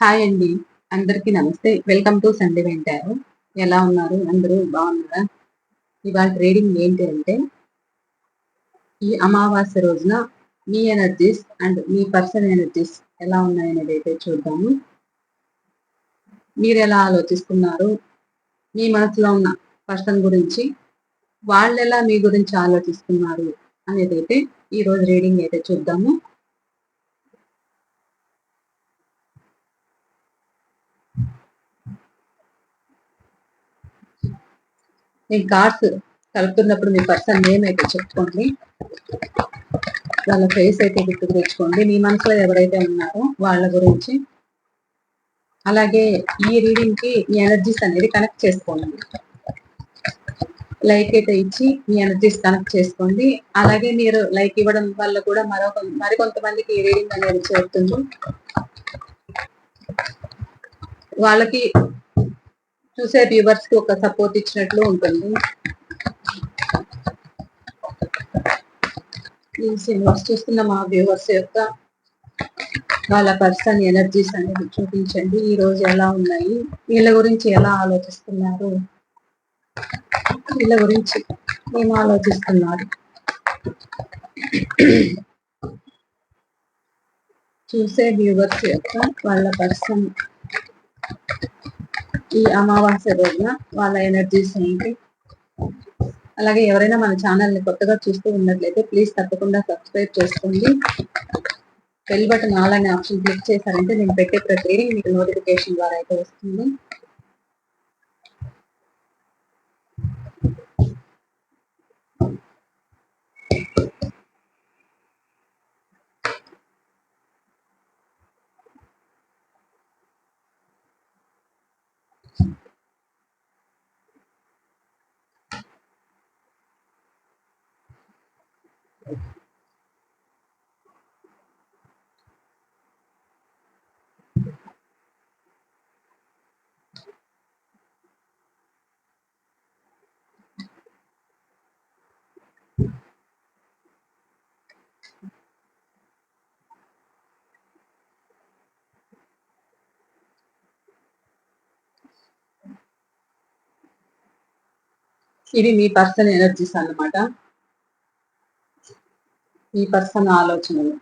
Hi అండి. అందరికీ నమస్తే. వెల్కమ్ టు సండే వెంటారు. ఎలా ఉన్నారు? అందరూ బాగున్నారా? ఇవాళ రీడింగ్ ఏంటి అంటే ఈ అమావాస్య రోజున మీ ఎనర్జీస్ అండ్ మీ పర్సన్ ఎనర్జీస్ ఎలా ఉన్నాయనేది అయితే చూద్దాము. మీరు ఎలా ఆలోచిస్తున్నారు? మీ మనసులో ఉన్న పర్సన్ గురించి వాళ్ళు ఎలా మీ గురించి ఆలోచిస్తున్నారు? అనేది అయితే ఈ రోజు రీడింగ్ అయితే చూద్దాము. మీ కార్డ్స్ కలుపుతున్నప్పుడు మీ పర్సన్ నేమ్ అయితే చెప్పుకోండి. వాళ్ళ ఫేస్ అయితే గుర్తుకు తెచ్చుకోండి మీ మనసులో ఎవరైతే ఉన్నారో వాళ్ళ గురించి. అలాగే ఈ రీడింగ్కి మీ ఎనర్జీస్ అనేది కనెక్ట్ చేసుకోండి. లైక్ అయితే ఇచ్చి మీ ఎనర్జీస్ కనెక్ట్ చేసుకోండి. అలాగే మీరు లైక్ ఇవ్వడం వల్ల కూడా మరొక మరికొంతమందికి ఈ రీడింగ్ అనేది చేరుతుంది. వాళ్ళకి చూసే వ్యూవర్స్కి ఒక సపోర్ట్ ఇచ్చినట్లు ఉంటుంది. ఈ సినిమాస్ చూస్తున్న మా వ్యూవర్స్ యొక్క వాళ్ళ పర్సన్ ఎనర్జీస్ అనేది చూపించండి. ఈ రోజు ఎలా ఉన్నాయి? వీళ్ళ గురించి ఎలా ఆలోచిస్తున్నారు? వీళ్ళ గురించి ఏం ఆలోచిస్తున్నారు? చూసే వ్యూవర్స్ యొక్క వాళ్ళ పర్సన్ ఈ అమావాస్య రోజున వాళ్ళ ఎనర్జీస్ ఏంటి? అలాగే ఎవరైనా మన ఛానల్ని కొత్తగా చూస్తూ ఉన్నట్లయితే ప్లీజ్ తప్పకుండా సబ్స్క్రైబ్ చేసుకోండి. బెల్ బటన్ ఆల్ అనే ఆప్షన్ క్లిక్ చేశారంటే నేను పెట్టే ప్రతి మీకు నోటిఫికేషన్ ద్వారా అయితే వస్తుంది. ఇది మీ పర్సన్ ఎనర్జీస్ అన్నమాట ఈ పర్సన్ ఆలోచనలు.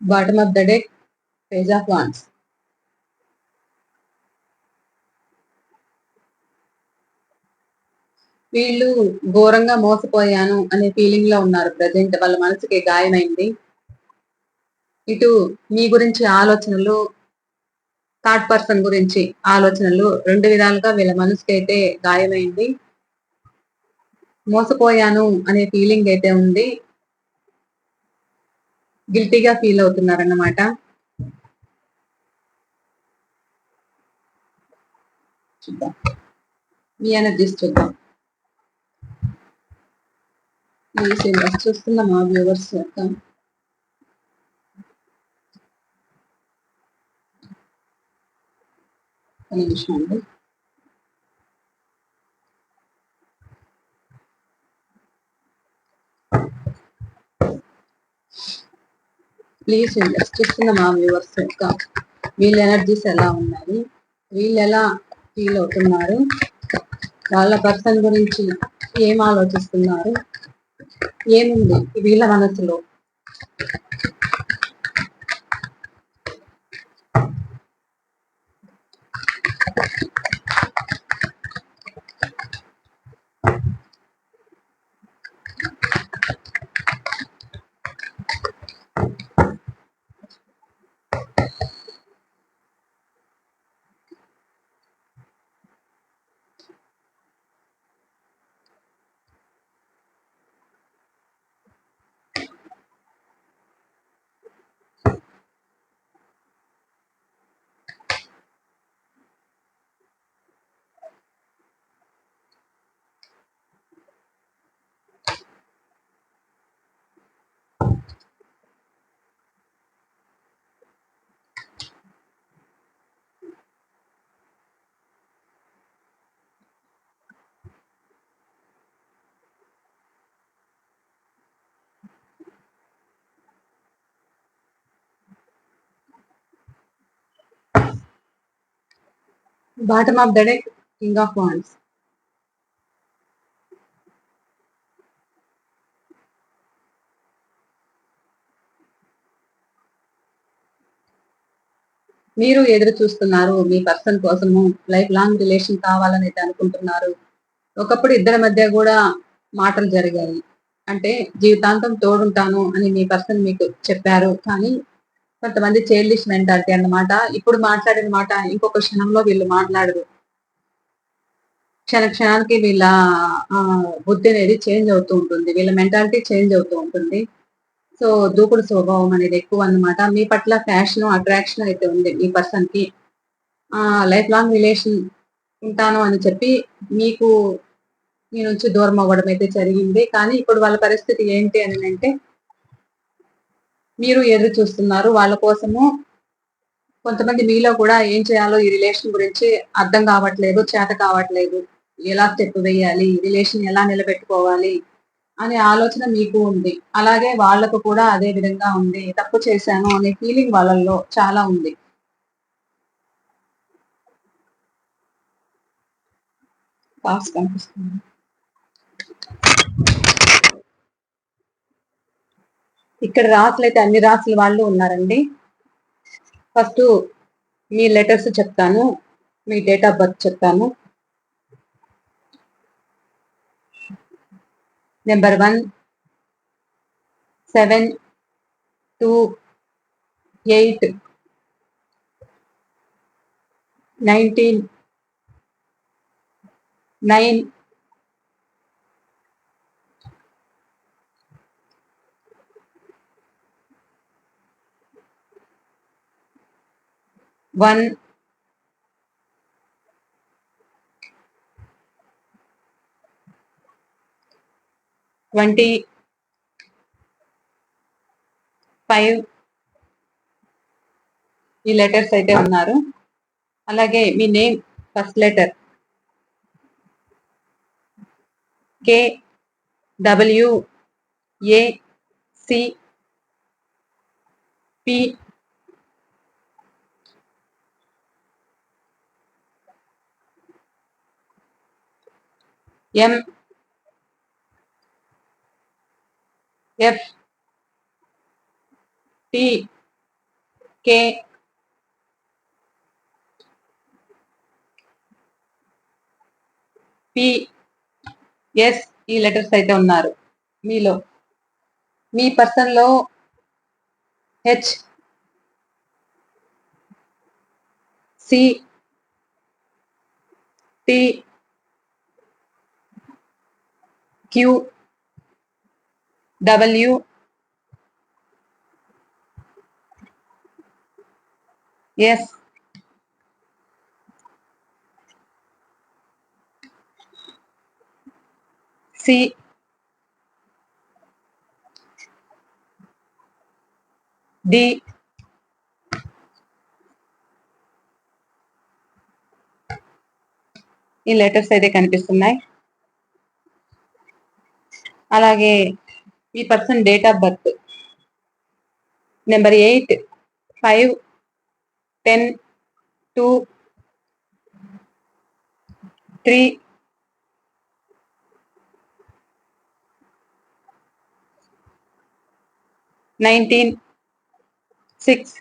Bottom of the deck page of wands వీళ్ళు ఘోరంగా మోసపోయాను అనే ఫీలింగ్లో ఉన్నారు. ప్రజెంట్ వాళ్ళ మనసుకి గాయమైంది. ఇటు మీ గురించి ఆలోచనలు థర్డ్ పర్సన్ గురించి ఆలోచనలు రెండు విధాలుగా వీళ్ళ మనసుకి అయితే గాయమైంది. మోసపోయాను అనే ఫీలింగ్ అయితే ఉంది గిల్టీగా ఫీల్ అవుతున్నారన్నమాట. చూద్దాం. మీ ఎనర్జీస్ చూద్దాం. చూస్తున్న మా వ్యూవర్స్ యొక్క. కొన్ని నిమిషం అండి. ప్లీజ్ చూస్తున్న మా వ్యూవర్స్ యొక్క వీళ్ళ ఎనర్జీస్ ఎలా ఉన్నాయి? వీళ్ళు ఎలా ఫీల్ అవుతున్నారు? వాళ్ళ పర్సన్ గురించి ఏం ఆలోచిస్తున్నారు? ఏముంది? వీళ్ళ మనసులో bottom of the deck king of wands మీరు ఎదురు చూస్తున్నారు మీ పర్సన్ కోసము లైఫ్ లాంగ్ రిలేషన్ కావాలని అయితే అనుకుంటున్నారు. ఒకప్పుడు ఇద్దరి మధ్య కూడా మాటలు జరిగాయి. అంటే జీవితాంతం తోడుంటాను అని మీ పర్సన్ మీకు చెప్పారు. కానీ కొంతమంది చైల్డిష్ మెంటాలిటీ అన్నమాట. ఇప్పుడు మాట్లాడిన మాట ఇంకొక క్షణంలో వీళ్ళు మాట్లాడరు. క్షణ క్షణానికి వీళ్ళ బుద్ధి అనేది చేంజ్ అవుతూ ఉంటుంది. వీళ్ళ మెంటాలిటీ చేంజ్ అవుతూ ఉంటుంది. సో దూకుడు స్వభావం అనేది ఎక్కువ అన్నమాట. మీ పట్ల ఫ్యాషన్ అట్రాక్షన్ అయితే ఉంది మీ పర్సన్కి. లైఫ్ లాంగ్ రిలేషన్ ఉంటాను అని చెప్పి మీకు మీ నుంచి దూరం అవ్వడం అయితే జరిగింది. కానీ ఇప్పుడు వాళ్ళ పరిస్థితి ఏంటి అని అంటే మీరు ఎదురు చూస్తున్నారు. వాళ్ళ కోసము కొంతమంది మీలో కూడా ఏం చేయాలో ఈ రిలేషన్ గురించి అర్థం కావట్లేదు చేత కావట్లేదు. ఎలా స్టెప్ వేయాలి? రిలేషన్ ఎలా నిలబెట్టుకోవాలి? అనే ఆలోచన మీకు ఉంది. అలాగే వాళ్ళకు కూడా అదే విధంగా ఉంది. తప్పు చేశాను అనే ఫీలింగ్ వాళ్ళల్లో చాలా ఉంది. కనిపిస్తుంది. ఇక్కడ రాసులు అయితే అన్ని రాసుల వాళ్ళు ఉన్నారండి. ఫస్ట్ మీ లెటర్స్ చెప్తాను మీ డేట్ ఆఫ్ బర్త్ చెప్తాను. Number one seven two eight nineteen nine one. Twenty. Five. ఈ లెటర్స్ అయితే ఉన్నారు. అలాగే మీ name first letter. K. W. A. C. P. M F T K P S ఈ లెటర్స్ అయితే ఉన్నారు. మీలో. మీ పర్సన్లో H C T Q W S C D E letters అయితే కనిపిస్తున్నాయి అలాగే ఈ person date of birth number eight five ten two three nineteen six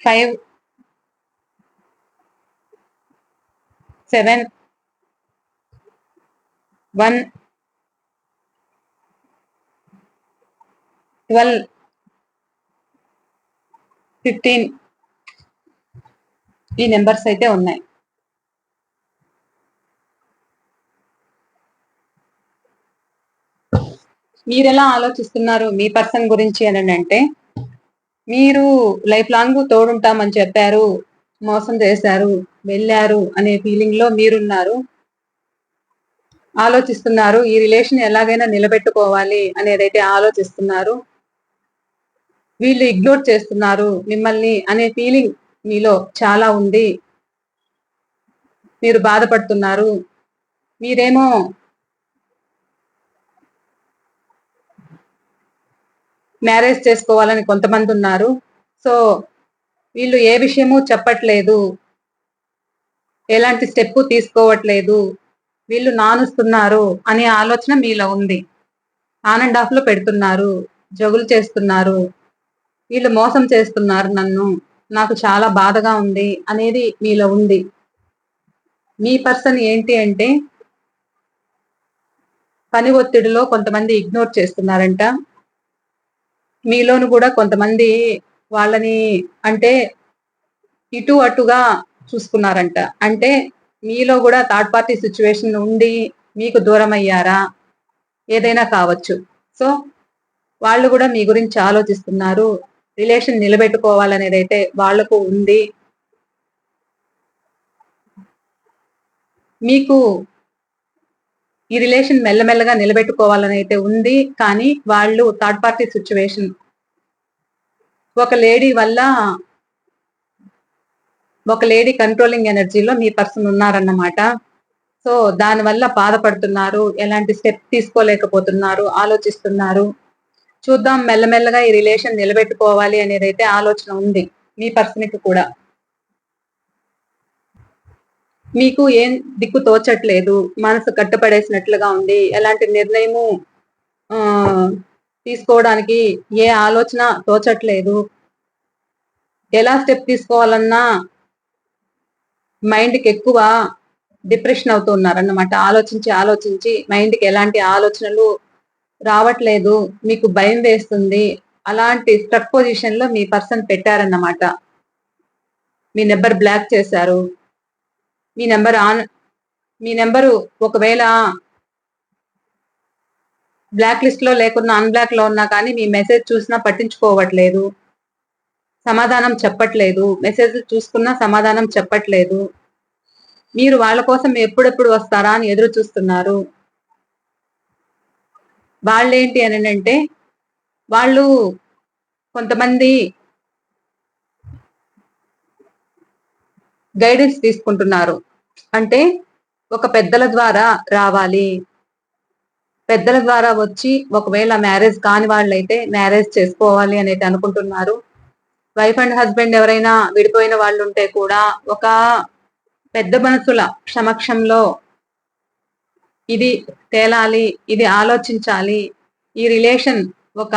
five seven one twelve fifteen ఈ నెంబర్స్ అయితే ఉన్నాయి. మీరు ఎలా ఆలోచిస్తున్నారు మీ పర్సన్ గురించి అని అంటే మీరు లైఫ్ లాంగ్ తోడుంటామని చెప్పారు మోసం చేశారు వెళ్ళారు అనే ఫీలింగ్లో మీరున్నారు. ఆలోచిస్తున్నారు ఈ రిలేషన్ ఎలాగైనా నిలబెట్టుకోవాలి అనేదైతే ఆలోచిస్తున్నారు. వీళ్ళు ఇగ్నోర్ చేస్తున్నారు మిమ్మల్ని అనే ఫీలింగ్ మీలో చాలా ఉంది. మీరు బాధపడుతున్నారు. మీరేమో మ్యారేజ్ చేసుకోవాలని కొంతమంది ఉన్నారు. సో వీళ్ళు ఏ విషయము చెప్పట్లేదు. ఎలాంటి స్టెప్ తీసుకోవట్లేదు. వీళ్ళు నానుస్తున్నారు అనే ఆలోచన మీలో ఉంది. ఆన్ అండ్ ఆఫ్లో పెడుతున్నారు. జగులు చేస్తున్నారు. వీళ్ళు మోసం చేస్తున్నారు నన్ను నాకు చాలా బాధగా ఉంది అనేది మీలో ఉంది. మీ పర్సన్ ఏంటి అంటే పని ఒత్తిడిలో కొంతమంది ఇగ్నోర్ చేస్తున్నారంట. మీలోను కూడా కొంతమంది వాళ్ళని అంటే ఇటు అటుగా చూసుకున్నారంట. అంటే మీలో కూడా థర్డ్ పార్టీ సిచ్యువేషన్ ఉండి మీకు దూరం అయ్యారా? ఏదైనా కావచ్చు. సో వాళ్ళు కూడా మీ గురించి ఆలోచిస్తున్నారు. రిలేషన్ నిలబెట్టుకోవాలనేది అయితే వాళ్ళకు ఉంది. మీకు ఈ రిలేషన్ మెల్లమెల్లగా నిలబెట్టుకోవాలని అయితే ఉంది. కానీ వాళ్ళు థర్డ్ పార్టీ సిచ్యువేషన్. ఒక లేడీ వల్ల ఒక లేడీ కంట్రోలింగ్ ఎనర్జీలో మీ పర్సన్ ఉన్నారన్నమాట. సో దాని వల్ల బాధపడుతున్నారు. ఎలాంటి స్టెప్ తీసుకోలేకపోతున్నారు. ఆలోచిస్తున్నారు. చూద్దాం మెల్లమెల్లగా ఈ రిలేషన్ నిలబెట్టుకోవాలి అనేది అయితే ఆలోచన ఉంది మీ పర్సన్కి కూడా. మీకు ఏం దిక్కు తోచట్లేదు మనసు కట్టుపడేసినట్లుగా ఉంది ఎలాంటి నిర్ణయము తీసుకోవడానికి ఏ ఆలోచన తోచట్లేదు. ఎలా స్టెప్ తీసుకోవాలన్నా మైండ్కి ఎక్కువ డిప్రెషన్ అవుతున్నారన్నమాట ఆలోచించి ఆలోచించి మైండ్కి ఎలాంటి ఆలోచనలు రావట్లేదు మీకు భయం వేస్తుంది అలాంటి స్ట్రక్ పొజిషన్లో మీ పర్సన్ పెట్టారన్నమాట. మీ నెంబర్ బ్లాక్ చేశారు. మీ నెంబర్ ఆన్ మీ నెంబరు ఒకవేళ బ్లాక్ లిస్ట్లో లేకున్నా అన్బ్లాక్లో ఉన్నా కానీ మీ మెసేజ్ చూసినా పట్టించుకోవట్లేదు. సమాధానం చెప్పట్లేదు. మెసేజ్ చూసుకున్నా సమాధానం చెప్పట్లేదు. మీరు వాళ్ళ కోసం ఎప్పుడెప్పుడు వస్తారా అని ఎదురు చూస్తున్నారు. వాళ్ళేంటి అని అంటే వాళ్ళు కొంతమంది గైడెన్స్ తీసుకుంటున్నారు. అంటే ఒక పెద్దల ద్వారా రావాలి. పెద్దల ద్వారా వచ్చి ఒకవేళ మ్యారేజ్ కాని వాళ్ళైతే మ్యారేజ్ చేసుకోవాలి అనేది అనుకుంటున్నారు. వైఫ్ అండ్ హస్బెండ్ ఎవరైనా విడిపోయిన వాళ్ళు ఉంటే కూడా ఒక పెద్ద మనసుల సమక్షంలో ఇది తేలాలి ఇది ఆలోచించాలి. ఈ రిలేషన్ ఒక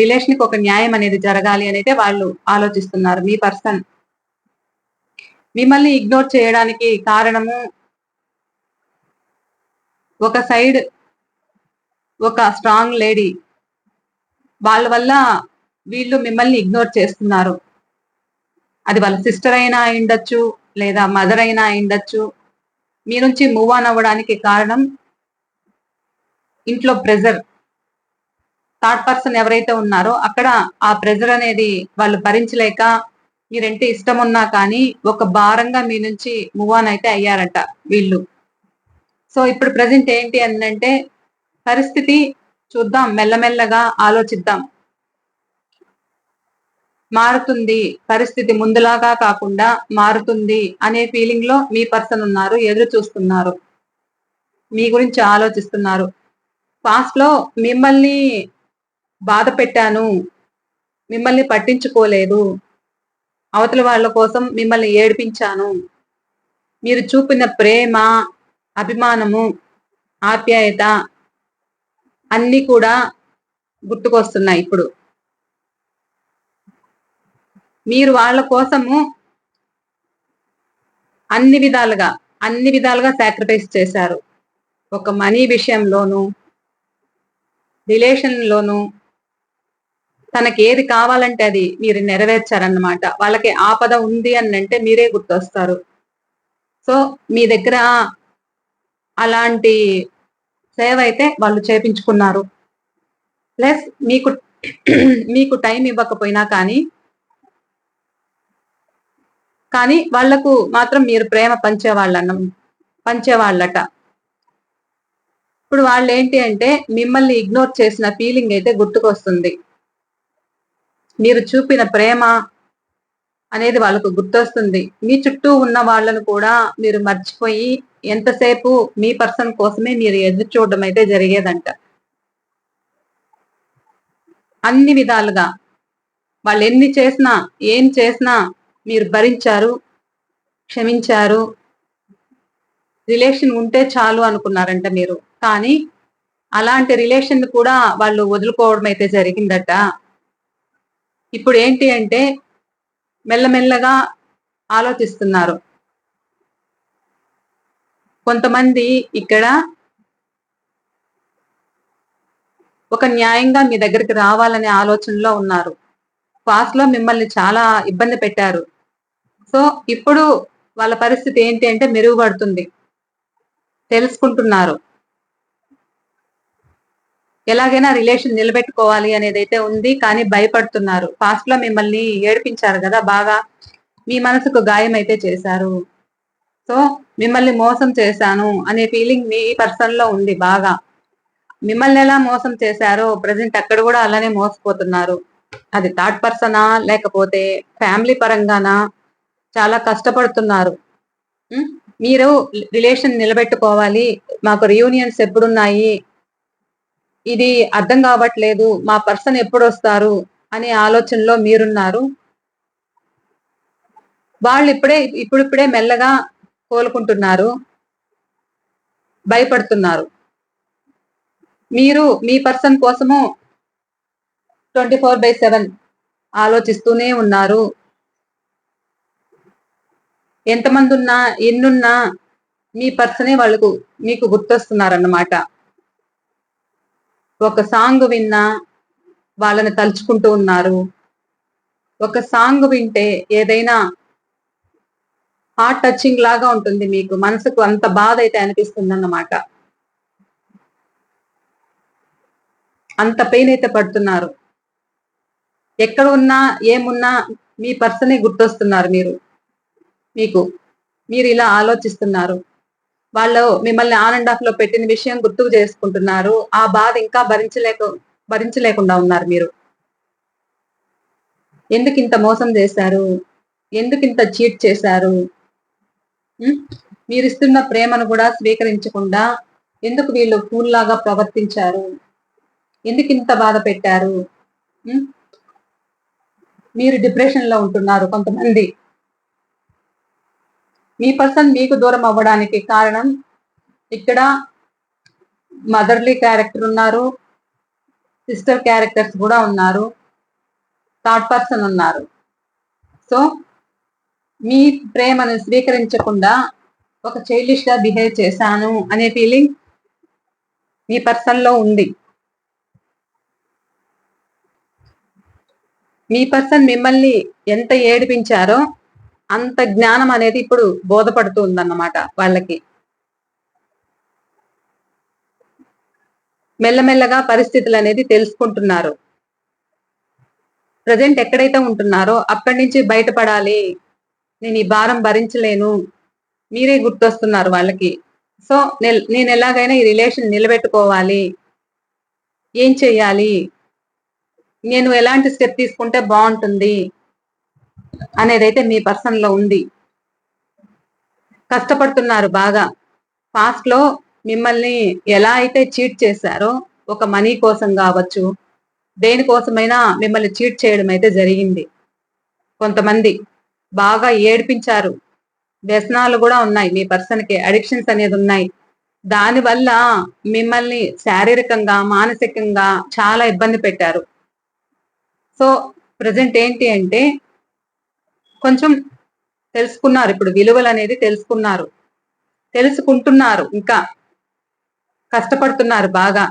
రిలేషన్కి ఒక న్యాయం అనేది జరగాలి అనేది వాళ్ళు ఆలోచిస్తున్నారు మీ పర్సన్ మిమ్మల్ని ఇగ్నోర్ చేయడానికి కారణము ఒక సైడ్ ఒక స్ట్రాంగ్ లేడీ వాళ్ళ వల్ల వీళ్ళు మిమ్మల్ని ఇగ్నోర్ చేస్తున్నారు. అది వాళ్ళ సిస్టర్ అయినా అయిండొచ్చు లేదా మదర్ అయినా అయిండొచ్చు మీ నుంచి మూవ్ ఆన్ అవ్వడానికి కారణం ఇంట్లో ప్రెజర్ థర్డ్ పర్సన్ ఎవరైతే ఉన్నారో అక్కడ ఆ ప్రెజర్ అనేది వాళ్ళు భరించలేక మీరంటే ఇష్టం ఉన్నా కానీ ఒక భారంగా మీ నుంచి మూవ్ ఆన్ అయితే అయ్యారట వీళ్ళు. సో ఇప్పుడు ప్రజెంట్ ఏంటి అంటే పరిస్థితి చూద్దాం మెల్లమెల్లగా ఆలోచిద్దాం. మారుతుంది పరిస్థితి ముందులాగా కాకుండా మారుతుంది అనే ఫీలింగ్లో మీ పర్సన్ ఉన్నారు ఎదురు చూస్తున్నారు. మీ గురించి ఆలోచిస్తున్నారు. పాస్ట్లో మిమ్మల్ని బాధ పెట్టాను మిమ్మల్ని పట్టించుకోలేదు అవతల వాళ్ళ కోసం మిమ్మల్ని ఏడిపించాను. మీరు చూపిన ప్రేమ అభిమానము ఆప్యాయత అన్నీ కూడా గుర్తుకొస్తున్నాయి ఇప్పుడు. మీరు వాళ్ళ కోసము అన్ని విధాలుగా అన్ని విధాలుగా సాక్రిఫైస్ చేశారు. ఒక మనీ విషయంలోను రిలేషన్లోను తనకి ఏది కావాలంటే అది మీరు నెరవేర్చారన్నమాట. వాళ్ళకి ఆపద ఉంది అని అంటే మీరే గుర్తొస్తారు. సో మీ దగ్గర అలాంటి సేవ అయితే వాళ్ళు చేపించుకున్నారు. ప్లస్ మీకు మీకు టైం ఇవ్వకపోయినా కానీ కానీ వాళ్ళకు మాత్రం మీరు ప్రేమ పంచేవాళ్ళన్న పంచేవాళ్ళట. ఇప్పుడు వాళ్ళు ఏంటి అంటే మిమ్మల్ని ఇగ్నోర్ చేసిన ఫీలింగ్ అయితే గుర్తుకొస్తుంది. మీరు చూపిన ప్రేమ అనేది వాళ్ళకు గుర్తొస్తుంది. మీ చుట్టూ ఉన్న వాళ్ళను కూడా మీరు మర్చిపోయి ఎంతసేపు మీ పర్సన్ కోసమే మీరు ఎదురు చూడడం అయితే జరిగేదంట. అన్ని విధాలుగా. వాళ్ళు ఎన్ని చేసినా ఏం చేసినా మీరు భరించారు క్షమించారు రిలేషన్ ఉంటే చాలు అనుకున్నారంట మీరు. కానీ అలాంటి రిలేషన్ కూడా వాళ్ళు వదులుకోవడం అయితే జరిగిందట. ఇప్పుడు ఏంటి అంటే మెల్లమెల్లగా ఆలోచిస్తున్నారు. కొంతమంది ఇక్కడ ఒక న్యాయంగా మీ దగ్గరికి రావాలనే ఆలోచనలో ఉన్నారు. పాస్ట్లో మిమ్మల్ని చాలా ఇబ్బంది పెట్టారు. సో ఇప్పుడు వాళ్ళ పరిస్థితి ఏంటి అంటే మెరుగుపడుతుంది. తెలుసుకుంటున్నారు. ఎలాగైనా రిలేషన్ నిలబెట్టుకోవాలి అనేది అయితే ఉంది కానీ భయపడుతున్నారు. పాస్ట్లో మిమ్మల్ని ఏడిపించారు కదా బాగా మీ మనసుకు గాయం అయితే చేశారు. సో మిమ్మల్ని మోసం చేశాను అనే ఫీలింగ్ మీ పర్సన్లో ఉంది బాగా. మిమ్మల్ని ఎలా మోసం చేశారో ప్రజెంట్ అక్కడ కూడా అలానే మోసపోతున్నారు. అది థర్డ్ పర్సనా లేకపోతే ఫ్యామిలీ పరంగానా? చాలా కష్టపడుతున్నారు. మీరు రిలేషన్ నిలబెట్టుకోవాలి. మాకు రియూనియన్స్ ఎప్పుడున్నాయి? ఇది అర్థం కావట్లేదు. మా పర్సన్ ఎప్పుడు వస్తారు అనే ఆలోచనలో మీరున్నారు. వాళ్ళు ఇప్పుడే ఇప్పుడిప్పుడే మెల్లగా కోలుకుంటున్నారు. భయపడుతున్నారు. మీరు మీ పర్సన్ కోసము ట్వంటీ ఫోర్ బై సెవెన్ ఆలోచిస్తూనే ఉన్నారు. ఎంతమంది ఉన్నా ఎన్నున్నా మీ పర్సనే వాళ్ళకు మీకు గుర్తొస్తున్నారన్నమాట. ఒక సాంగ్ విన్నా వాళ్ళని తలుచుకుంటూ ఉన్నారు. ఒక సాంగ్ వింటే ఏదైనా హార్ట్ టచింగ్ లాగా ఉంటుంది మీకు మనసుకు అంత బాధ అయితే అనిపిస్తుంది అన్నమాట అంత పెయిన్ అయితే పడుతున్నారు. ఎక్కడ ఉన్నా ఏమున్నా మీ పర్సనే గుర్తొస్తున్నారు మీరు. మీకు మీరు ఇలా ఆలోచిస్తున్నారు. వాళ్ళు మిమ్మల్ని ఆన్ అండ్ ఆఫ్లో పెట్టిన విషయం గుర్తుకు చేసుకుంటున్నారు. ఆ బాధ ఇంకా భరించలేక భరించలేకుండా ఉన్నారు మీరు. ఎందుకు ఇంత మోసం చేశారు? ఎందుకు ఇంత చీట్ చేశారు? మీరు ఇస్తున్న ప్రేమను కూడా స్వీకరించకుండా ఎందుకు వీళ్ళు ఫూల్ లాగా ప్రవర్తించారు? ఎందుకు ఇంత బాధ పెట్టారు? మీరు డిప్రెషన్లో ఉంటున్నారు కొంతమంది. మీ పర్సన్ మీకు దూరం అవ్వడానికి కారణం ఇక్కడ మదర్లీ క్యారెక్టర్ ఉన్నారు సిస్టర్ క్యారెక్టర్స్ కూడా ఉన్నారు థర్డ్ పర్సన్ ఉన్నారు. సో మీ ప్రేమను స్వీకరించకుండా ఒక చైల్డిష్గా బిహేవ్ చేశాను అనే ఫీలింగ్ మీ పర్సన్లో ఉంది. మీ పర్సన్ మిమ్మల్ని ఎంత ఏడిపించారో అంత జ్ఞానం అనేది ఇప్పుడు బోధపడుతూ ఉందన్నమాట వాళ్ళకి. మెల్లమెల్లగా పరిస్థితులు అనేది తెలుసుకుంటున్నారు. ప్రజెంట్ ఎక్కడైతే ఉంటున్నారో అక్కడి నుంచి బయటపడాలి. నేను ఈ భారం భరించలేను. మీరే గుర్తొస్తున్నారు వాళ్ళకి. సో నేను ఎలాగైనా ఈ రిలేషన్ నిలబెట్టుకోవాలి. ఏం చెయ్యాలి? నేను ఎలాంటి స్టెప్ తీసుకుంటే బాగుంటుంది అనేదైతే మీ పర్సన్లో ఉంది. కష్టపడుతున్నారు బాగా. పాస్ట్లో మిమ్మల్ని ఎలా అయితే చీట్ చేశారో ఒక మనీ కోసం కావచ్చు దేనికోసమైనా మిమ్మల్ని చీట్ చేయడం అయితే జరిగింది. కొంతమంది బాగా ఏడిపించారు. వ్యసనాలు కూడా ఉన్నాయి మీ పర్సన్కి అడిక్షన్స్ అనేది ఉన్నాయి. దానివల్ల మిమ్మల్ని శారీరకంగా మానసికంగా చాలా ఇబ్బంది పెట్టారు. సో ప్రజెంట్ ఏంటి అంటే కొంచెం తెలుసుకున్నారు. ఇప్పుడు విలువలు అనేది తెలుసుకున్నారు. తెలుసుకుంటున్నారు ఇంకా. కష్టపడుతున్నారు బాగా.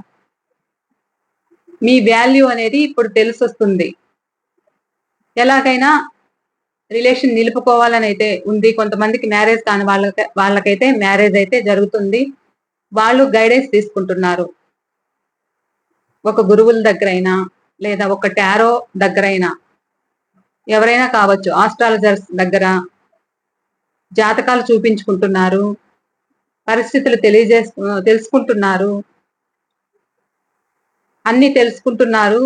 మీ వాల్యూ అనేది ఇప్పుడు తెలిసొస్తుంది. ఎలాగైనా రిలేషన్ నిలుపుకోవాలని అయితే ఉంది. కొంతమందికి మ్యారేజ్ కాని వాళ్ళకి వాళ్ళకైతే మ్యారేజ్ అయితే జరుగుతుంది. వాళ్ళు గైడెన్స్ తీసుకుంటున్నారు. ఒక గురువుల దగ్గరైనా లేదా ఒక టారో దగ్గరైనా ఎవరైనా కావచ్చు ఆస్ట్రాలజర్స్ దగ్గర జాతకాలు చూపించుకుంటున్నారు పరిస్థితులు తెలియజే తెలుసుకుంటున్నారు అన్ని తెలుసుకుంటున్నారు.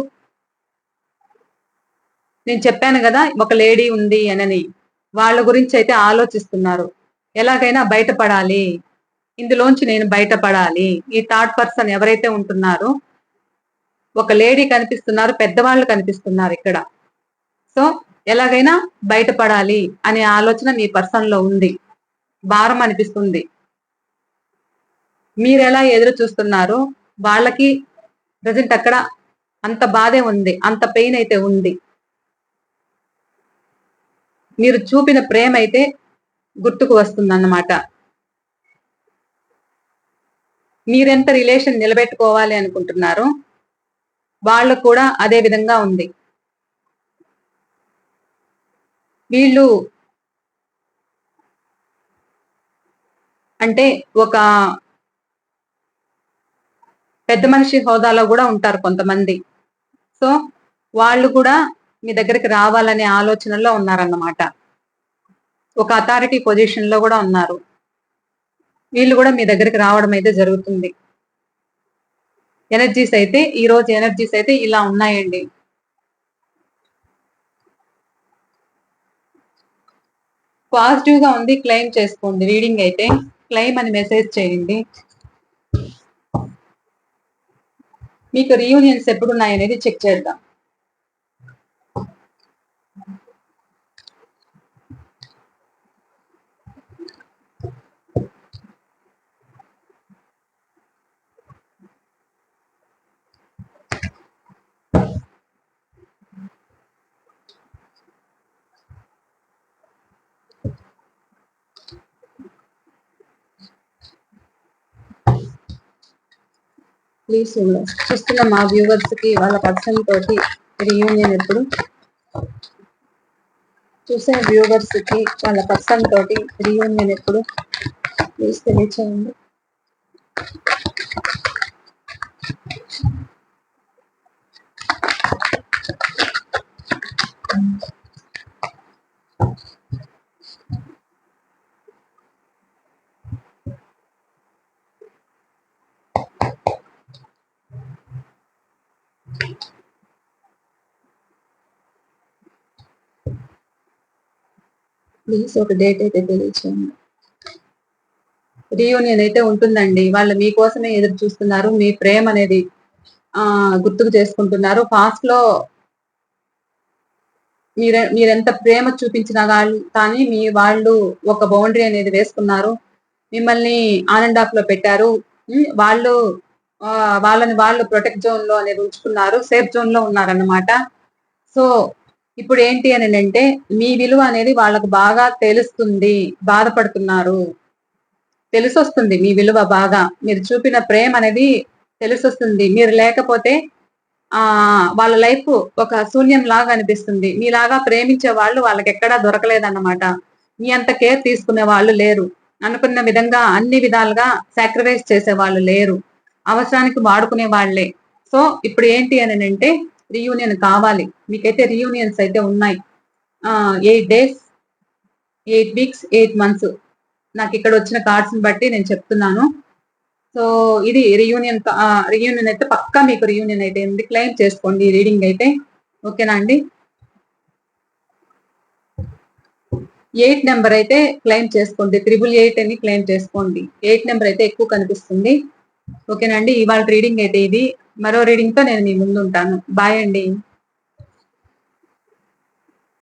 నేను చెప్పాను కదా ఒక లేడీ ఉంది అనని వాళ్ళ గురించి అయితే ఆలోచిస్తున్నారు. ఎలాగైనా బయటపడాలి ఇందులోంచి నేను బయటపడాలి ఈ థర్డ్ పర్సన్ ఎవరైతే ఉంటున్నారో ఒక లేడీ కనిపిస్తున్నారు పెద్దవాళ్ళు కనిపిస్తున్నారు ఇక్కడ. సో ఎలాగైనా బయటపడాలి అనే ఆలోచన మీ పర్సన్లో ఉంది. భారం అనిపిస్తుంది. మీరు ఎలా ఎదురు చూస్తున్నారు? వాళ్ళకి ప్రజెంట్ అక్కడ అంత బాధే ఉంది అంత పెయిన్ అయితే ఉంది. మీరు చూపిన ప్రేమ అయితే గుర్తుకు వస్తుందన్నమాట. మీరెంత రిలేషన్ నిలబెట్టుకోవాలి అనుకుంటున్నారు? వాళ్ళకు కూడా అదే విధంగా ఉంది. వీళ్ళు అంటే ఒక పెద్ద మనిషి హోదాలో కూడా ఉంటారు కొంతమంది. సో వాళ్ళు కూడా మీ దగ్గరికి రావాలనే ఆలోచనలో ఉన్నారన్నమాట. ఒక అథారిటీ పొజిషన్లో కూడా ఉన్నారు. వీళ్ళు కూడా మీ దగ్గరికి రావడం అయితే జరుగుతుంది. ఎనర్జీస్ అయితే ఈ రోజు ఎనర్జీస్ అయితే ఇలా ఉన్నాయండి. పాజిటివ్గా ఉంది క్లెయిమ్ చేసుకోండి. రీడింగ్ అయితే క్లెయిమ్ అని మెసేజ్ చేయండి. మీకు రీయూనియన్స్ ఎప్పుడు ఉన్నాయనేది చెక్ చేద్దాం. ప్లీజ్ చూస్తున్న మా వ్యూవర్స్కి వాళ్ళ పర్సన్ తోటి రీయూనియన్ ఎప్పుడు? చూసే వ్యూవర్స్కి వాళ్ళ పర్సన్ తోటి రీయూనియన్ ఎప్పుడు? ప్లీజ్ తెలియచేయండి. ప్లీజ్ ఒక డేట్ అయితే తెలియచేయండి. రీయూనియన్ అయితే ఉంటుందండి. వాళ్ళు మీకోసమే ఎదురు చూస్తున్నారు. మీ ప్రేమ అనేది ఆ గుర్తుకు చేసుకుంటున్నారు. పాస్ట్లో మీరే మీరెంత ప్రేమ చూపించిన కానీ కానీ మీ వాళ్ళు ఒక బౌండరీ అనేది వేసుకున్నారు. మిమ్మల్ని ఆనండ్ ఆఫ్లో పెట్టారు. వాళ్ళు వాళ్ళని వాళ్ళు ప్రొటెక్ట్ జోన్లో అనేది ఉంచుకున్నారు. సేఫ్ జోన్లో ఉన్నారన్నమాట. సో ఇప్పుడు ఏంటి అని అంటే మీ విలువ అనేది వాళ్ళకు బాగా తెలుస్తుంది బాధపడుతున్నారు. తెలిసొస్తుంది మీ విలువ బాగా. మీరు చూపిన ప్రేమ అనేది తెలిసొస్తుంది. మీరు లేకపోతే ఆ వాళ్ళ లైఫ్ ఒక శూన్యం లాగా అనిపిస్తుంది. మీలాగా ప్రేమించే వాళ్ళు వాళ్ళకి ఎక్కడా దొరకలేదన్నమాట. మీ అంత కేర్ తీసుకునే వాళ్ళు లేరు. అనుకున్న విధంగా అన్ని విధాలుగా సాక్రిఫైస్ చేసే వాళ్ళు లేరు. అవసరానికి వాడుకునే వాళ్ళే. సో ఇప్పుడు ఏంటి అని అంటే రీయూనియన్ కావాలి. మీకైతే రీయూనియన్స్ అయితే ఉన్నాయి. Eight days eight weeks eight months నాకు ఇక్కడ వచ్చిన కార్డ్స్ని బట్టి నేను చెప్తున్నాను. సో ఇది రీయూనియన్ రీయూనియన్ అయితే పక్కా మీకు రీయూనియన్ అయితే ఉంది క్లెయిమ్ చేసుకోండి రీడింగ్ అయితే. ఓకేనా అండి? ఎయిట్ నెంబర్ అయితే క్లెయిమ్ చేసుకోండి. త్రిబుల్ ఎయిట్ అని క్లెయిమ్ చేసుకోండి. ఎయిట్ నెంబర్ అయితే ఎక్కువ కనిపిస్తుంది. ఓకేనండి ఇవాళ రీడింగ్ అయితే ఇది. మరో రీడింగ్తో నేను మీ ముందు ఉంటాను బాయ్ అండి.